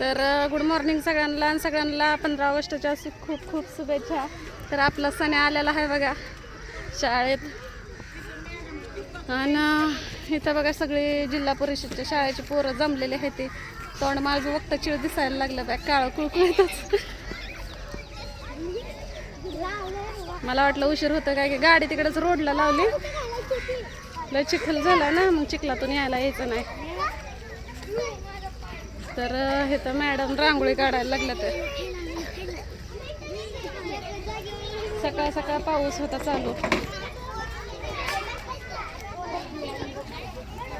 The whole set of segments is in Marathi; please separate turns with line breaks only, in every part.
तर गुड मॉर्निंग सगळ्यांना. आणि सगळ्यांना पंधरा ऑगस्टच्या खूप खूप शुभेच्छा. तर आपला सण आलेला आहे बघा शाळेत. आणि इथं बघा सगळी जिल्हा परिषदच्या शाळेची पोरं जमलेले आहेत ते. तोंड माझं वक्त चिळ दिसायला लागलं बॅग काळं कुळकुळतच मला वाटलं उशीर होतं काय की गाडी तिकडेच रोडला लावली. लय चिखल झाला ना मग चिखलातून यायला यायचं नाही. तर हे तर मॅडम रांगोळी काढायला लागल्या तर सकाळ सकाळ पाऊस होता चालू.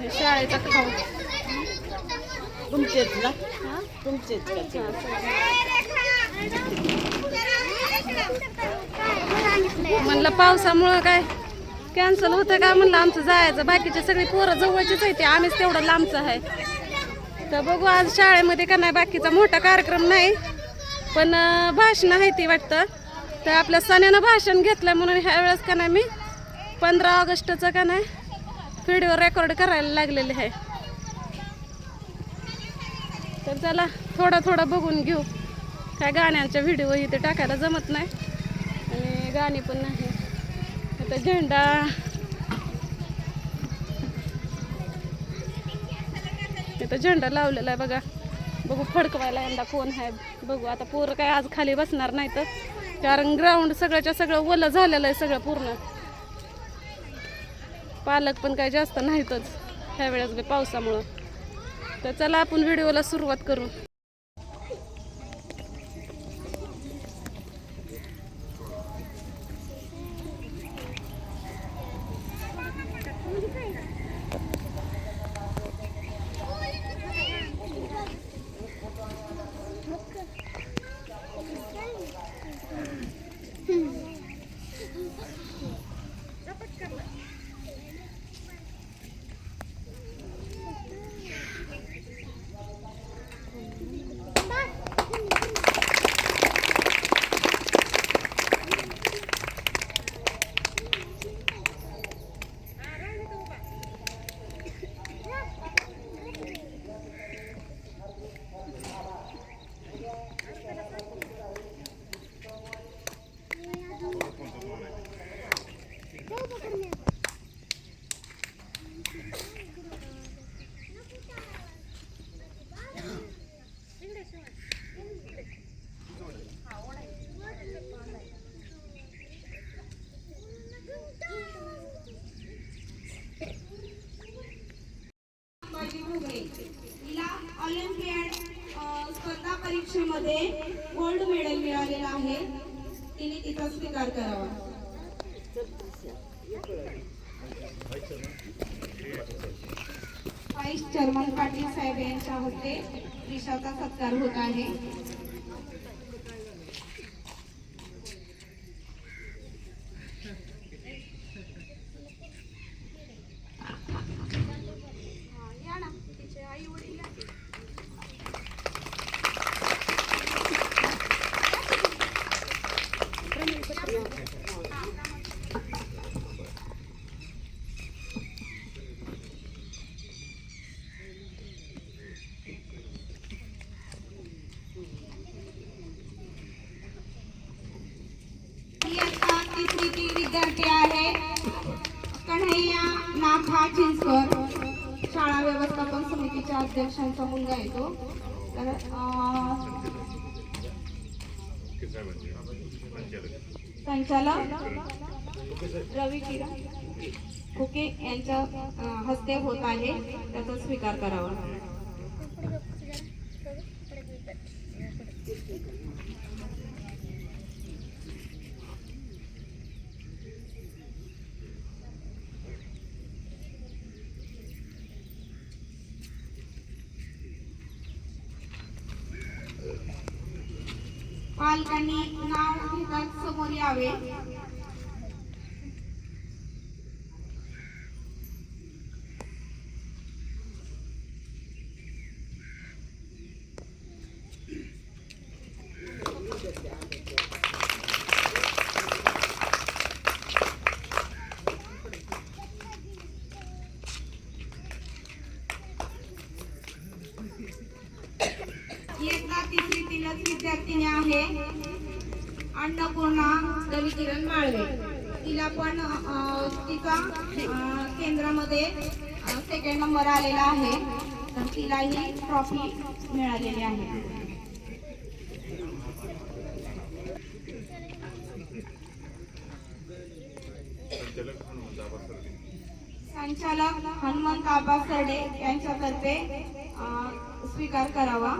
हे शाळेचा खाऊ.
तुमचेच ना? तुमचेच?
म्हणलं पावसामुळं काय? कॅन्सल होतं का? म्हणलं आमचं जायचं. बाकीचे सगळी पोरं जवळचीच आहे ते. आम्हीच तेवढं लांबचं आहे. तर बघू आज शाळेमध्ये का नाही बाकीचा मोठा कार्यक्रम नाही. पण भाषण आहे ती वाटतं. तर आपल्या सण्यानं भाषण घेतलं म्हणून ह्या वेळेस का नाही मी पंधरा ऑगस्टचं का नाही व्हिडिओ रेकॉर्ड करायला लागलेले आहे. तर चला थोडं थोडं बघून घेऊ. काय गाण्यांच्या व्हिडिओ इथे टाकायला जमत नाही. आणि गाणी पण नाही. आता झेंडा तिथं झेंडा लावलेला आहे बघा. बघू फडकवायला यंदा कोण आहे. बघू आता पोरं काय आज खाली बसणार नाही तर. कारण ग्राउंड सगळ्याच्या सगळं ओलं झालेलं आहे सगळं पूर्ण. पालक पण काय जास्त नाहीतच. ह्या वेळेस बी पावसामुळं. तर चला आपण व्हिडिओला सुरुवात करू.
मध्ये गोल्ड मेडल मिळालेलं आहे. तिने तिचा स्वीकार करावा. व्हाईस पाटील साहेब यांच्या हस्ते दिशाचा सत्कार होत आहे इयत्ता तिसरीतील विद्यार्थी आहे. कन्हैया नाथा चिंचकर शाळा व्यवस्थापन समितीच्या अध्यक्षांचा मुलगा आहे तर संचालक रवी किरण फुके यांच्या हस्ते होत आहे. त्याचा स्वीकार करावा. पालकांनी नाव समोर यावे एकदा विद्यार्थिनी आहे अन्नपूर्णा रविकिरण माळवे. तिला पण तिचा केंद्रामध्ये सेकंड नंबर आलेला आहे. तर तिलाही ट्रॉफी मिळालेली आहे. संचालक हनुमंत आबा सरडे यांच्यातर्फे स्वीकार करावा.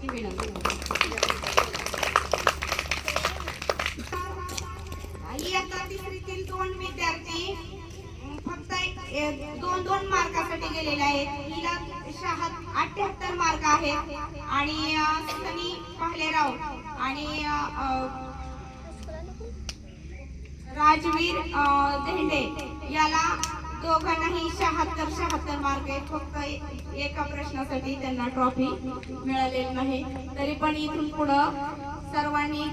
ही विनंती. इयत्ता तिसरीतील दोन विद्यार्थी फक्त एक- दोन दोन मार्कासाठी गेलेले आहेत. हिला शहा अठ्याहत्तर मार्क आहेत. आणि सनी पाहलेराव आणि राजवीर धेंडे याला दोघांनाही शहात्तर शहात्तर मार्क आहेत. फक्त एका प्रश्नासाठी त्यांना ट्रॉफी मिळालेली नाही. तरी पण इथून पुढं सर्वांनी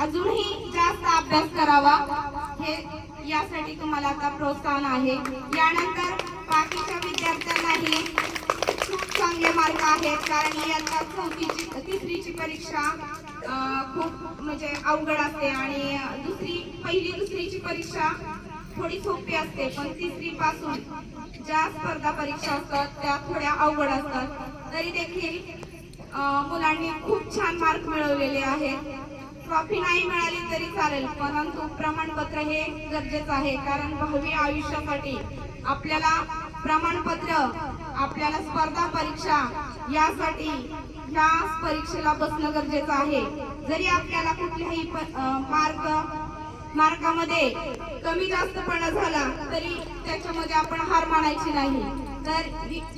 अजूनही जास्त अभ्यास करावा. हे यासाठी तुम्हाला आता प्रोत्साहन आहे. यानंतर बाकीच्या विद्यार्थ्यांनाही खूप चांगले मार्क आहेत. कारण इयत्ता चौथीची तिसरीची परीक्षा खूप म्हणजे अवघड असते आणि दुसरी पहिली दुसरीची परीक्षा थोडी सोपी असते. पण तिसरी पासून ज्या स्पर्धा परीक्षा असतात त्या थोड्या अवघड असतात. तरी देखील मुलांनी खूप छान मार्क मिळवलेले आहेत. ट्रॉफी नाही मिळाली तरी चालेल परंतु प्रमाणपत्र हे गरजेचं आहे. कारण भावी आयुष्यासाठी आपल्याला प्रमाणपत्र आपल्याला स्पर्धा परीक्षा यासाठी ह्या परीक्षेला बसणं गरजेचं आहे. जरी आपल्याला कुठल्याही प- मार्गामध्ये मार्क मार्कामध्ये कमी जास्तपणा झाला तरी त्याच्यामध्ये आपण हार मानायची नाही. तर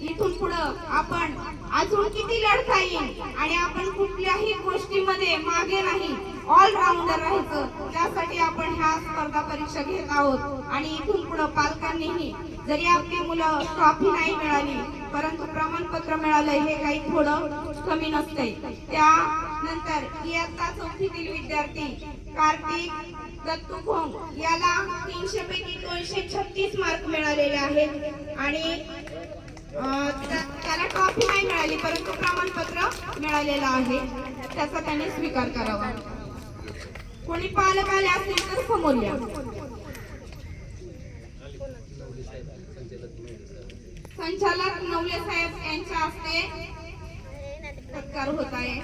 इथून पुढं आपण अजून किती लढता येईल आणि आपण कुठल्याही गोष्टीमध्ये मागे नाही ऑलराऊंडर राहायचं त्यासाठी आपण ह्या स्पर्धा परीक्षा घेत आहोत. आणि इथून पुढं पालकांनीही जरी आपली मुलं ट्रॉफी नाही मिळाली परंतु प्रमाणपत्र मिळालं हे काही थोडं कमी नसतंय. त्यानंतर इयत्ता चौथीतील विद्यार्थी कार्तिक दत्तू खोंग याला तीनशे पैकी दोनशे छत्तीस मार्क मिळालेले आहेत. आणि त्याला ट्रॉफी नाही मिळाली परंतु प्रमाणपत्र मिळालेलं आहे. त्याचा त्याने स्वीकार करावा. कोणी पालक आले असतील तर समोर या. संचालक नवले साहेब यांच्या हस्ते सत्कार होत आहे.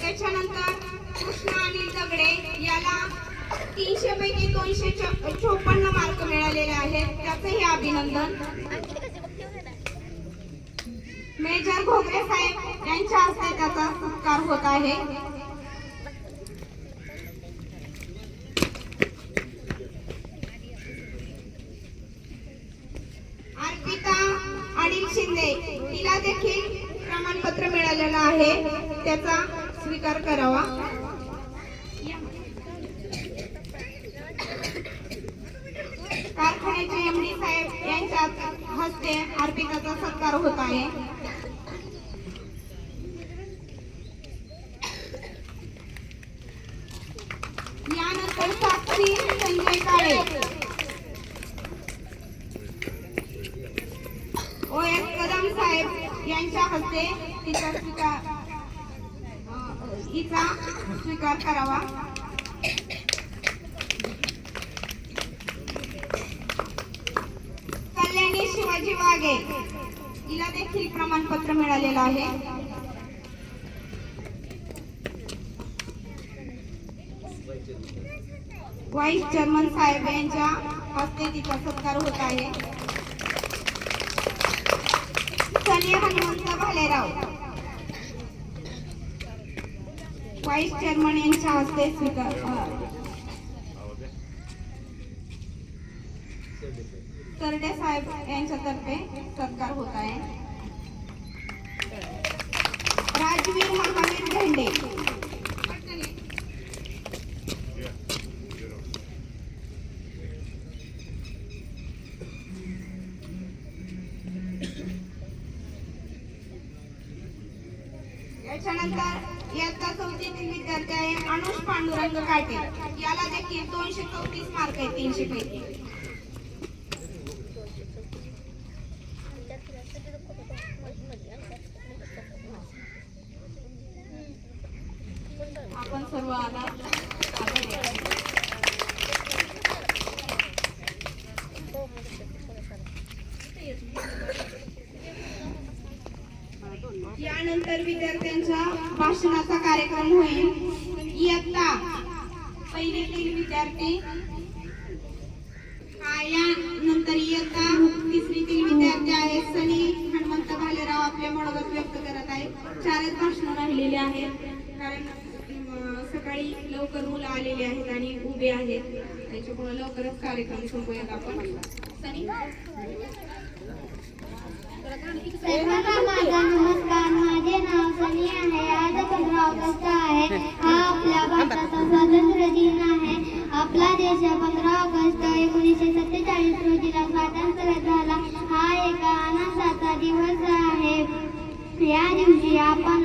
त्याच्यानंतर कृष्णा अनिल दगडे याला तीनशे पैकी दोनशे चोपन्न मार्क मिळालेले आहेत. त्याचंही अभिनंदन. मेजर भोगरे साहेब यांच्या हस्ते त्याचा सत्कार होत आहे. अर्पिता अनिल शिंदे तिला देखील प्रमाणपत्र मिळालेलं आहे. त्याचा स्वीकार करावा. कारखान्याचे एमडी साहेब यांच्या हस्ते अर्पिताचा सत्कार होत आहे यानंतर साक्षी संजय काळे ओ एस कदम साहेब यांच्या हस्ते तिचा स्वीकार हिचा स्वीकार करावा. कल्याणी शिवाजी वाघे हिला देखील प्रमाणपत्र मिळालेलं आहे. वाईस चेअरमन साहेब यांच्या हस्ते तिचा सत्कार होत आहे. सनी हनुमंत भालेराव. वाईस चेअरमन यांच्या हस्ते स्वीकार तरडे साहेब यांच्यातर्फे सत्कार होत आहे. राजवीर महावीर झेंडे त्याच्यानंतर इयत्ता चौथीतील विद्यार्थी आहे अनुष पांडुरंग काटे. याला देखील दोनशे चौतीस मार्क आहेत तीनशे पैकी सर्वांना आभारी आहे. यानंतर विद्यार्थ्यांच्या असा कार्यक्रम होईल इयत्ता पहिलीतील विद्यार्थी हा नंतर इयत्ता तिसरीतील विद्यार्थी आहेत. सनी हनुमंत भालेराव आपले मनोगत व्यक्त करत आहेत. चारच भाषण राहिलेले आहेत. कारण सकाळी लवकर मुलं आलेले आहेत आणि उभे आहेत त्याच्यामुळे लवकरच कार्यक्रम संपूयात आपण
सर्वांना माझा नमस्कार माझे नाव सनी आहे आज पंधरा ऑगस्ट आहे हा आपल्या भारताचा स्वातंत्र्य दिन आहे आपला देश पंधरा ऑगस्ट एकोणीसशे सत्तेचाळीस रोजीला स्वातंत्र्य झाला हा एक आनंदाचा दिवस आहे या दिवशी आपण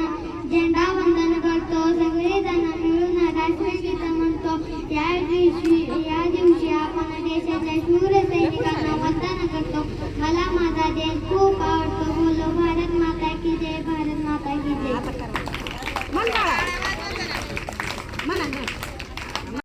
झेंडा वंदन करतो सगळेजण मिळून राष्ट्रगीत म्हणतो या दिवशी या दिवशी आपण देशाच्या शूर सैनिकांना वंदन करतो. मला माझा देश खूप आवडतो